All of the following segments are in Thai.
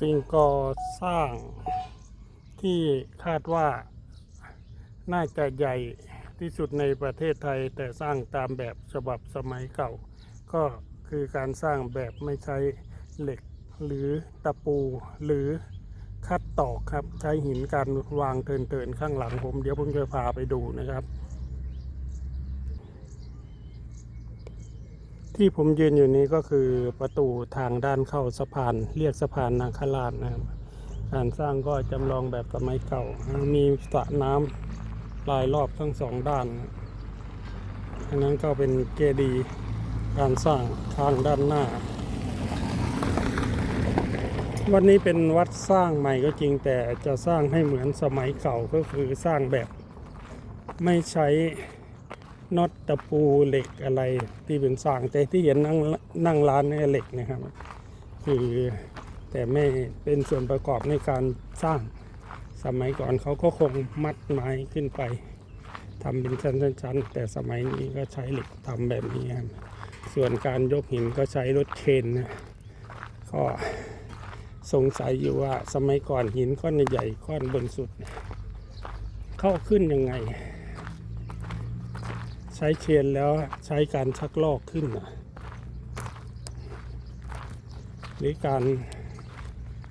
สิ่งก่อสร้างที่คาดว่าน่าจะใหญ่ที่สุดในประเทศไทย แต่สร้างตามแบบฉบับสมัยเก่า ก็คือการสร้างแบบไม่ใช้เหล็กหรือตะปูหรือคัดตอกครับ ใช้หินการวางเทินๆข้างหลังผม เดี๋ยวผมจะพาไปดูนะครับ ที่ผมยืนอยู่นี้ก็คือประตูทางด้านเข้าสะพาน เรียกสะพานนาคราชนะครับ การสร้างก็จำลองแบบสมัยเก่า มีสระน้ำลายรอบทั้งสองด้านอันนั้นก็เป็นเจดีย์การสร้างทางด้านหน้า วันนี้เป็นวัดสร้างใหม่ก็จริงแต่จะสร้างให้เหมือนสมัยเก่าก็คือสร้างแบบไม่ใช้ น็อตตะปูเหล็กอะไรที่เป็นสร้างแต่ที่เห็นนั่งนั่งร้านนี่เหล็กนะครับ คือแต่ไม่เป็นส่วนประกอบในการสร้างสมัยก่อนเขาก็คงมัดไม้ขึ้นไปทำเป็นชั้นๆแต่สมัยนี้ก็ใช้เหล็กทำแบบนี้ครับส่วนการยกหินก็ใช้รถเคนนะก็สงสัยอยู่ว่าสมัยก่อนหินก้อนใหญ่ก้อนบนสุด เข้าขึ้นยังไง ใช้เชนแล้วใช้การชักลอกขึ้นนะหรือการ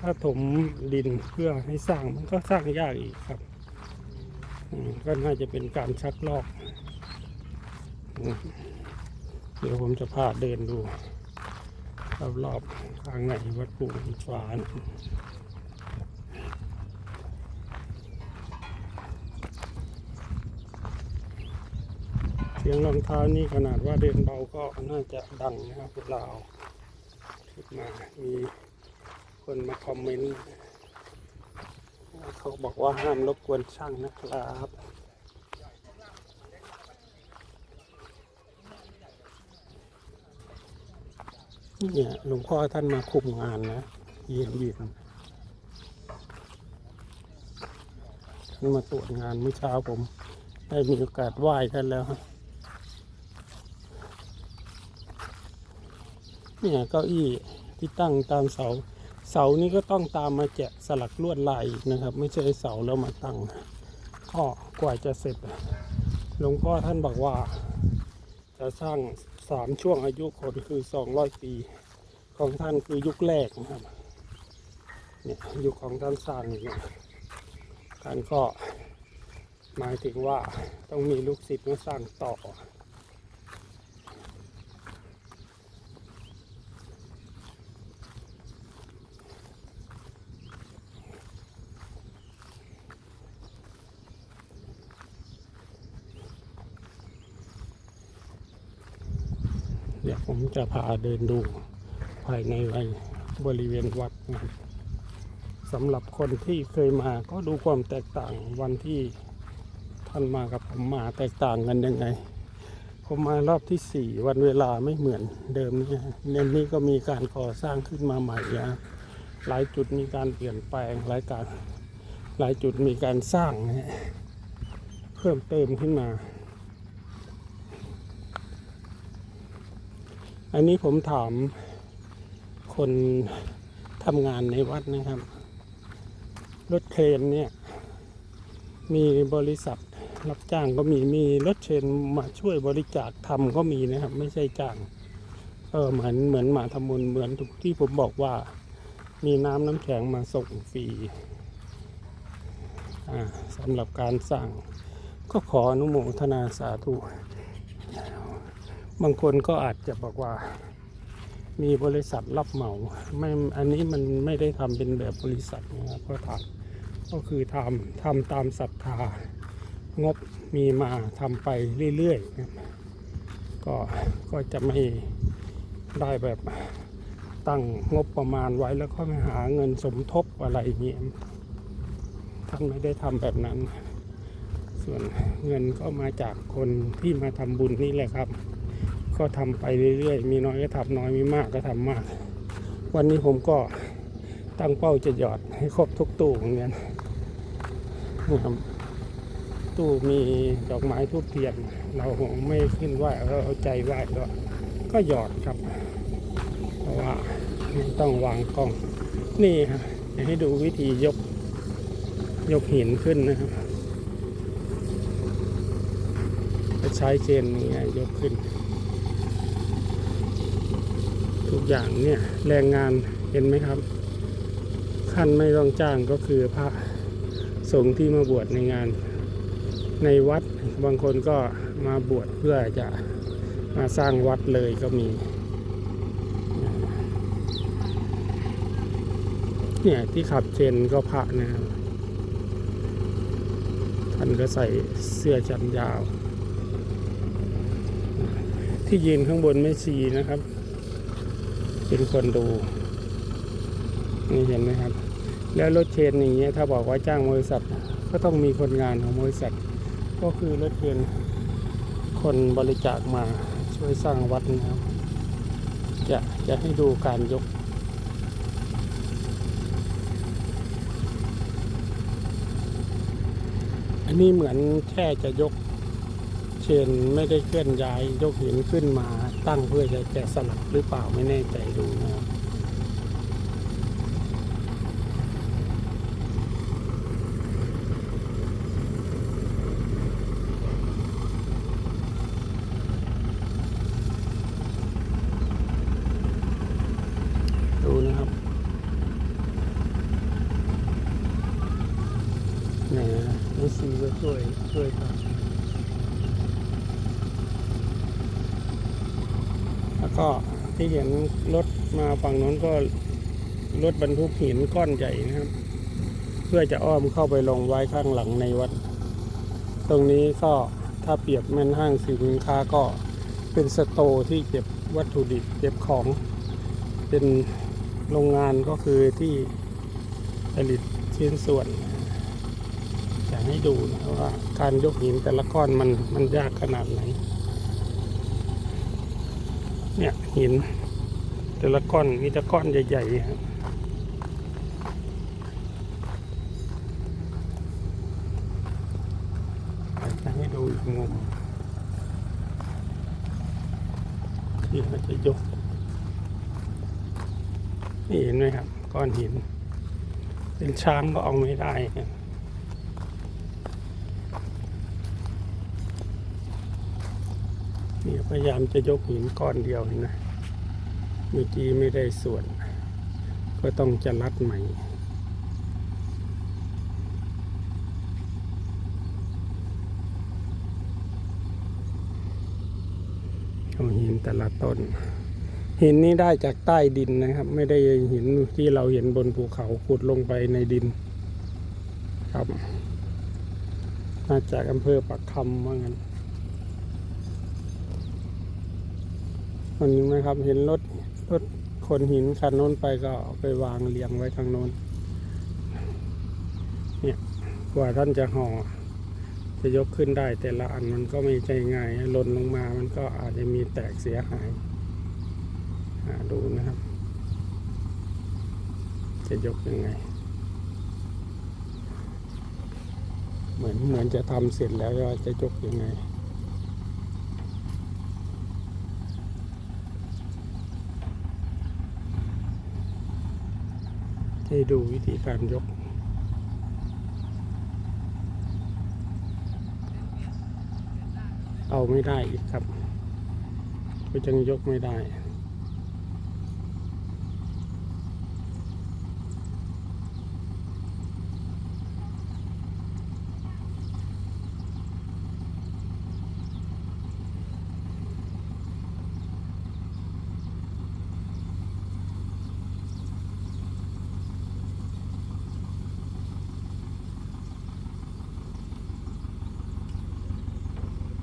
ถ้าถมดินเพื่อให้สร้างมันก็สร้างยากอีกครับก็น่าจะเป็นการชักลอก เดี๋ยวผมจะพาเดินดูรอบๆข้างในวัดปู่ฟ้านะ สียงรองเท้านี่ขนาดว่าเดินเบาก็น่าจะดังนะครับเวลาเอาขึ้นมามีคนมาคอมเมนต์เขาบอกว่าห้ามรบกวนช่างนะครับเนี่ยหลวงพ่อท่านมาคุมงานนะเยี่ยมเยี่ยมท่านมาตรวจงานเมื่อเช้าผม ได้มีโอกาสไหว้ท่านแล้วฮะ เนี่ยเก้าอี้ที่ตั้งตามเสา เสานี้ก็ต้องตามมาแกะสลักลวดลายอีกนะครับ ไม่ใช่เสาแล้วมาตั้งก็กว่าจะเสร็จหลวงพ่อท่านบอกว่า จะสร้างสามช่วงอายุคนคือสองร้อยปี ของท่านคือยุคแรกนะครับเนี่ยยุคของท่านสร้างอย่างเงี้ยท่านก็หมายถึงว่าต้องมีลูกศิษย์มาสร้างต่อ ดี๋ยวผมจะพาเดินดูภายในบริเวณวัดนะครับสำหรับคนที่เคยมาก็ดูความแตกต่างวันที่ท่านมากับผมมาแตกต่างกันยังไง ผมมารอบที่สี่วันเวลาไม่เหมือนเดิมนี่เน้นนี้ก็มีการก่อสร้างขึ้นมาใหม่นะหลายจุดมีการเปลี่ยนแปลงหลายการหลายจุดมีการสร้างเพิ่มเติมขึ้นมา อันนี้ผมถามคนทำงานในวัดนะครับ รถเครนเนี่ย มีบริษัทรับจ้างก็มีมีรถเครนมาช่วยบริจาคทำก็มีนะครับ ไม่ใช่จ้างเออเหมือนเหมือนมาทำบุญเหมือนทุกที่ผมบอกว่า มีน้ำน้ำแข็งมาส่งฟรีอ่าสำหรับการสร้างก็ขออนุโมทนาสาธุ บางคนก็อาจจะบอกว่า มีบริษัทรับเหมาไม่อันนี้มันไม่ได้ทำเป็นแบบบริษัทนะครับก็ทำก็คือทำทำตามศรัทธางบมีมาทำไปเรื่อยๆนะครับก็ก็จะไม่ได้แบบตั้งงบประมาณไว้แล้วก็มาหาเงินสมทบอะไรเงี้ยท่านไม่ได้ทำแบบนั้น ส่วนเงินก็มาจากคนที่มาทำบุญนี่แหละครับ ก็ทำไปเรื่อยๆ มีน้อยก็ทำน้อยมีมากก็ทำมาก วันนี้ผมก็ตั้งเป้าจะหยอดให้ครบทุกตู้เหมือนกันนะครับตู้มีดอกไม้ทูบเทียนเราไม่ขึ้นไหวเราเอาใจไหวก็ก็หยอดครับ เพราะว่าต้องวางกล้อง นี่ครับจะให้ดูวิธียกยกหินขึ้นนะครับจะใช้เชนนี้ยกขึ้น ทุก อย่างเนี่ยแรงงานเห็นไหมครับขั้นไม่ต้องจ้างก็คือพระสงฆ์ที่มาบวชในงานในวัดบางคนก็มาบวชเพื่อจะมาสร้างวัดเลยก็มีเนี่ยที่ขับเชนก็พระนะครับท่านก็ใส่เสื้อจันยาว ที่ยืนข้างบนไม่ชีนะครับ เป็นคนดู นี่เห็นไหมครับ แล้วรถเชนอย่างเงี้ยถ้าบอกว่าจ้างบริษัท ก็ต้องมีคนงานของบริษัท ก็คือรถเชนคนบริจาคมาช่วยสร้างวัดนะครับจะจะให้ดูการยกอันนี้เหมือนแค่จะยกเชนไม่ได้เคลื่อนย้ายยกหินขึ้นมา ตั้งเพื่อจะแกะสลักหรือเปล่าไม่แน่ใจดูนะครับ ดูนะครับนี่นะนี่ซีก็ช่วยช่วยครับ แล้ว ก็ที่เห็นรถมาฝั่งนู้นก็รถบรรทุกหินก้อนใหญ่นะครับ เพื่อจะอ้อมเข้าไปลงไว้ข้างหลังในวัด ตรงนี้ก็ถ้าเปรียบแม่นห้างสินค้าก็เป็นสโตที่เก็บวัตถุดิบเก็บของ เป็นโรงงานก็คือที่ผลิตชิ้นส่วนอยากให้ดูนะว่าการยกหินแต่ละก้อนมันมันยากขนาดไหน เนี่ยหิน แต่ละก้อนมีแต่ก้อนใหญ่ๆครับให้ดูอีกมุมที่เขาจะยก นี่เห็นไหมครับ ก้อนหิน เป็นช้างก็เอาไม่ได้ครับ นี่พยายามจะยกหินก้อนเดียวเห็นไหมเมื่อกี้ไม่ได้ส่วน ก็ต้องจะรัดใหม่เอาหินแต่ละต้น หินนี้ได้จากใต้ดินนะครับ ไม่ได้หินที่เราเห็นบนภูเขาขุดลงไปในดิน ครับ มาจากอำเภอปักคำว่างั้น มันนี้นะครับเห็นรถรถคนหินคันโน้นไปก็ไปวางเรียงไว้ทางโน้น เนี่ยกว่าท่านจะห่อ จะยกขึ้นได้แต่ละอันมันก็ไม่ใช่ง่ายหล่นลงมามันก็อาจจะมีแตกเสียหายหาดูนะครับ จะยกยังไง เหมือนเหมือนจะทำเสร็จแล้วว่าจะยกยังไง ให้ดูวิธีการยก เอาไม่ได้อีกครับ ก็ยังยกไม่ได้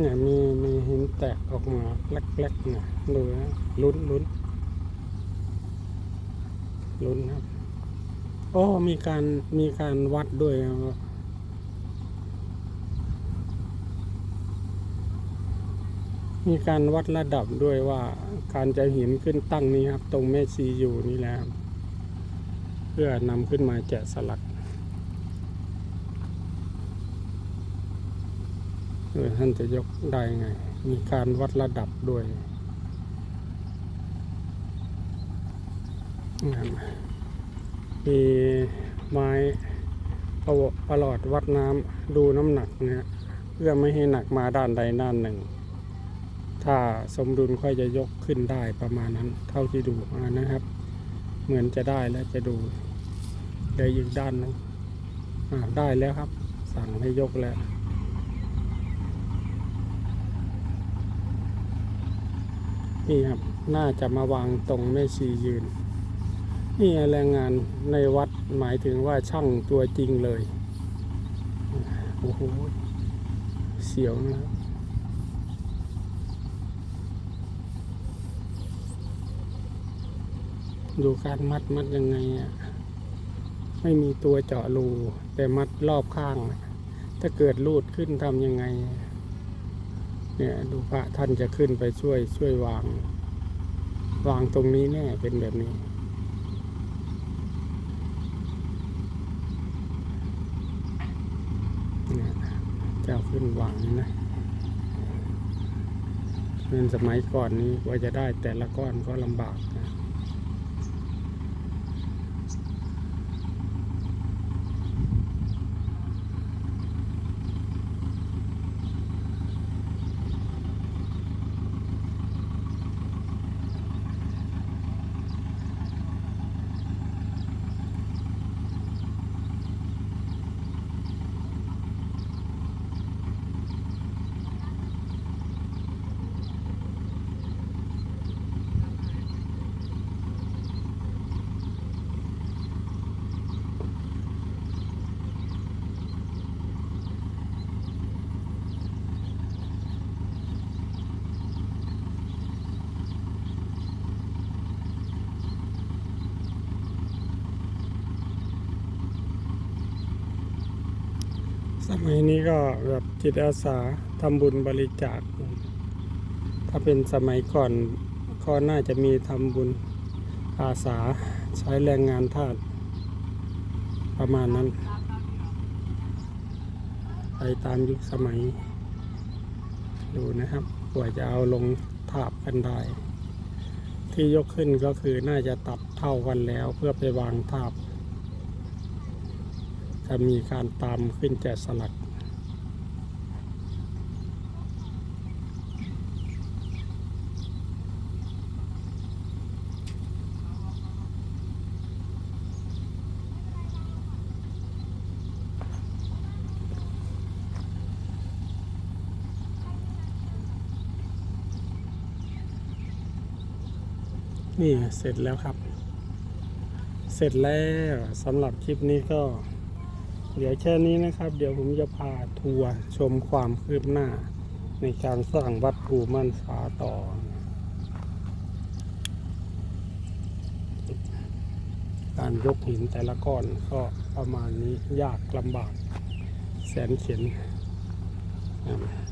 เนี่ยมีมีหินแตกออกมาเล็กๆเนี่ยดูนะลุ้นลุ้นลุ้นครับโอ้มีการมีการวัดด้วยครับมีการวัดระดับด้วยว่าการจะหินขึ้นตั้งนี้ครับ ตรงแม่ชีอยู่นี่แหละเพื่อนำขึ้นมาแกะสลัก เออ ท่านจะยกได้ไง มีการวัดระดับด้วยมีไม้ประวประหลอดวัดน้ำดูน้ำหนักเนะฮะเพื่อไม่ให้หนักมาด้านใดด้านหนึ่ง ถ้าสมดุลค่อยจะยกขึ้นได้ประมาณนั้น เท่าที่ดูมานะครับ เหมือนจะได้แล้วจะดูเดี๋ยวอีกด้านหนึงอ่าได้แล้วครับ สั่งให้ยกแล้ว นี่ครับ น่าจะมาวางตรงแม่ชียืน นี่แรงงานในวัดหมายถึงว่าช่างตัวจริงเลย โอ้โห เสียวนะครับดูการมัดมัดยังไงอะไม่มีตัวเจาะรูแต่มัดรอบข้างอะถ้าเกิดรูดขึ้นทำยังไง เนี่ยดูพระท่านจะขึ้นไปช่วยช่วยวาง วางตรงนี้แน่เป็นแบบนี้ เจ้าขึ้นวางนะเงินสมัยก่อนนี้กว่าจะได้แต่ละก้อนก็ลำบากนะ สมัยนี้ก็แบบจิตอาสาทำบุญบริจาค ถ้าเป็นสมัยก่อนก็น่าจะมีทำบุญอาสาใช้แรงงานทาสประมาณนั้น ไปตามยุคสมัย ดูนะครับกว่าจะเอาลงถาบกันได้ ที่ยกขึ้นก็คือน่าจะตัดเท่ากันแล้วเพื่อไปวางทาบ จะมีการตามขึ้นแจสลักนี่เสร็จแล้วครับ เสร็จแล้วสำหรับคลิปนี้ก็ เดี๋ยวแค่นี้นะครับ เดี๋ยวผมจะพาทัวร์ชมความคืบหน้า ในการสร้างวัดภูมั่นฟ้าต่อ การยกหินแต่ละก้อนก็ประมาณนี้ยากลำบาก แสนเข็นนะครับ